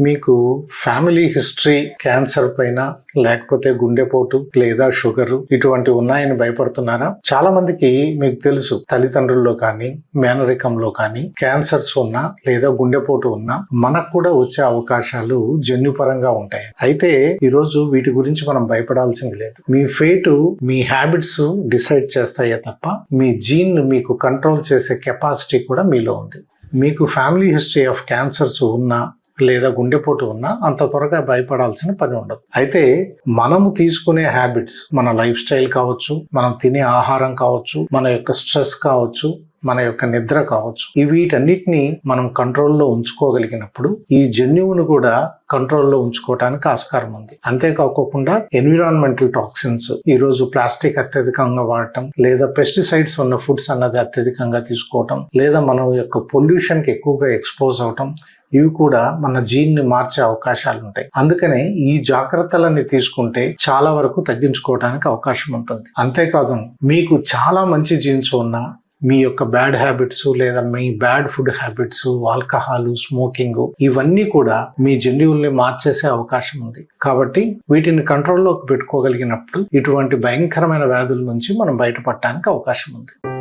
మీకు family history cancer పైన లేకపోతే గుండెపోటు లేదా షుగర్ ఇటువంటివి ఉన్నాయని భయపడుతున్నారా? చాలా మందికి మీకు తెలుసు తల్లిదండ్రుల్లో కానీ మేనరికంలో కానీ క్యాన్సర్స్ ఉన్నా లేదా గుండెపోటు ఉన్నా మనకు కూడా వచ్చే అవకాశాలు జన్యుపరంగా ఉంటాయి. అయితే ఈరోజు వీటి గురించి మనం భయపడాల్సింది లేదు. మీ ఫేటు మీ హ్యాబిట్స్ డిసైడ్ చేస్తాయే తప్ప మీ జీన్ మీకు కంట్రోల్ చేసే కెపాసిటీ కూడా మీలో ఉంది. మీకు ఫ్యామిలీ హిస్టరీ ఆఫ్ క్యాన్సర్స్ ఉన్నా లేదా గుండెపోటు ఉన్నా అంత త్వరగా భయపడాల్సిన పని ఉండదు. అయితే మనము తీసుకునే హ్యాబిట్స్ మన లైఫ్ స్టైల్ కావచ్చు మనం తినే ఆహారం కావచ్చు మన యొక్క స్ట్రెస్ కావచ్చు మన యొక్క నిద్ర కావచ్చు. ఈ వీటన్నిటిని మనం కంట్రోల్లో ఉంచుకోగలిగినప్పుడు ఈ జన్యువును కూడా కంట్రోల్లో ఉంచుకోవడానికి ఆస్కారం ఉంది. అంతేకాకుండా ఎన్విరాన్మెంటల్ టాక్సిన్స్ ఈ రోజు ప్లాస్టిక్ అత్యధికంగా వాడటం లేదా పెస్టిసైడ్స్ ఉన్న ఫుడ్స్ అన్నది అత్యధికంగా తీసుకోవటం లేదా మన యొక్క పొల్యూషన్కి ఎక్కువగా ఎక్స్పోజ్ అవటం ఇవి కూడా మన జీన్ని మార్చే అవకాశాలు ఉంటాయి అందుకనే ఈ జాగ్రత్తలన్నీ తీసుకుంటే చాలా వరకు తగ్గించుకోవడానికి అవకాశం ఉంటుంది. అంతేకాదు మీకు చాలా మంచి జీన్స్ ఉన్న మీ యొక్క బ్యాడ్ హ్యాబిట్స్ లేదా మీ bad food habits alcohol smoking ఇవన్నీ కూడా మీ జన్యువుల్ని మార్చేసే అవకాశం ఉంది. కాబట్టి వీటిని కంట్రోల్లోకి పెట్టుకోగలిగినప్పుడు ఇటువంటి భయంకరమైన వ్యాధుల నుంచి మనం బయటపడటానికి అవకాశం ఉంది.